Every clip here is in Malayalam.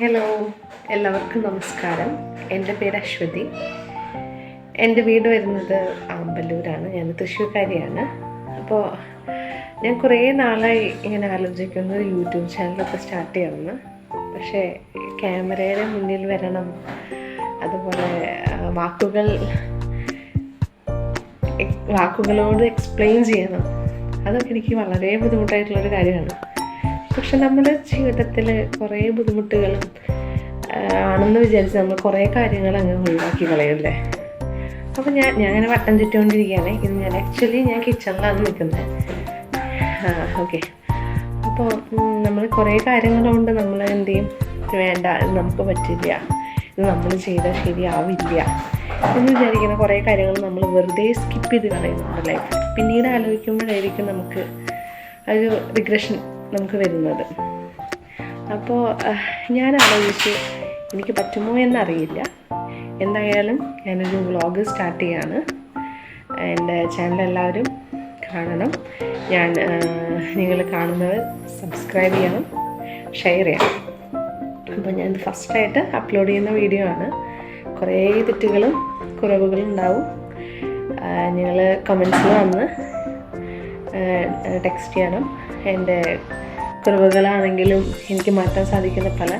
ഹലോ എല്ലാവർക്കും നമസ്കാരം. എന്റെ പേര് അശ്വതി. എന്റെ വീട് വരുന്നത് ആമ്പല്ലൂരാണ് ഞാൻ തൃശ്ശൂർക്കാരിയാണ്. അപ്പോൾ ഞാൻ കുറേ നാളായി ഇങ്ങനെ ആലോചിക്കുന്നു. ഒരു യൂട്യൂബ് ചാനലൊക്കെ സ്റ്റാർട്ട് ചെയ്യണമെന്ന്. പക്ഷേ ക്യാമറയുടെ മുന്നിൽ വരണം. അതുപോലെ വാക്കുകൾ വാക്കുകളോട് എക്സ്പ്ലെയിൻ ചെയ്യണം. അതൊക്കെ എനിക്ക് വളരെ ബുദ്ധിമുട്ടായിട്ടുള്ളൊരു കാര്യമാണ്. പക്ഷെ നമ്മുടെ ജീവിതത്തിൽ കുറേ ബുദ്ധിമുട്ടുകളും ആണെന്ന് വിചാരിച്ച് നമ്മൾ കുറേ കാര്യങ്ങൾ അങ്ങ് ഒഴിവാക്കി കളയല്ലേ അപ്പോൾ ഞാൻ ഇങ്ങനെ വട്ടം ചുറ്റുകൊണ്ടിരിക്കുകയാണ് ഇത് ഞാൻ ആക്ച്വലി ഞാൻ കിച്ചണിലാണ് നിൽക്കുന്നത് ഓക്കെ അപ്പോൾ നമ്മൾ കുറേ കാര്യങ്ങളുണ്ട്. നമ്മൾ എന്ത് ചെയ്യും? വേണ്ട നമുക്ക് പറ്റില്ല. ഇത് നമ്മൾ ചെയ്താൽ ശരിയാവില്ല. എന്ന് വിചാരിക്കുന്ന കുറേ കാര്യങ്ങൾ നമ്മൾ വെറുതെ സ്കിപ്പ് ചെയ്ത് കളയുന്നുണ്ട് ലൈഫ് പിന്നീട് ആലോചിക്കുമ്പോഴായിരിക്കും നമുക്ക് ഒരു റിഗ്രഷൻ നമുക്ക് വരുന്നത്. അപ്പോൾ ഞാൻ ആലോചിച്ച് എനിക്ക് പറ്റുമോ എന്നറിയില്ല. എന്തായാലും ഞാനൊരു വ്ളോഗ് സ്റ്റാർട്ട് ചെയ്യാണ്. എന്റെ ചാനൽ എല്ലാവരും കാണണം. ഞാൻ നിങ്ങൾ കാണുന്നത് സബ്സ്ക്രൈബ് ചെയ്യണം ഷെയർ ചെയ്യണം. അപ്പോൾ ഞാൻ ഫസ്റ്റായിട്ട് അപ്ലോഡ് ചെയ്യുന്ന വീഡിയോ ആണ്. കുറേ തെറ്റുകളും കുറവുകളും ഉണ്ടാവും. നിങ്ങൾ കമൻസിൽ വന്ന് ടെക്സ്റ്റ് ചെയ്യണം. എന്റെ കുറവുകളാണെങ്കിലും എനിക്ക് മാറ്റാൻ സാധിക്കുന്ന പല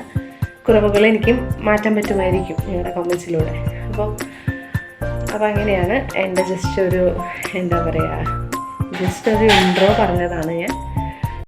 കുറവുകൾ എനിക്ക് മാറ്റാൻ പറ്റുമായിരിക്കും നിങ്ങളുടെ കമൻസിലൂടെ അപ്പോൾ അപ്പോൾ അങ്ങനെയാണ് എന്റെ ജസ്റ്റ് ഒരു എന്താ പറയുക ജസ്റ്റ് ഒരു ഇൻട്രോ പറഞ്ഞതാണ് ഞാൻ.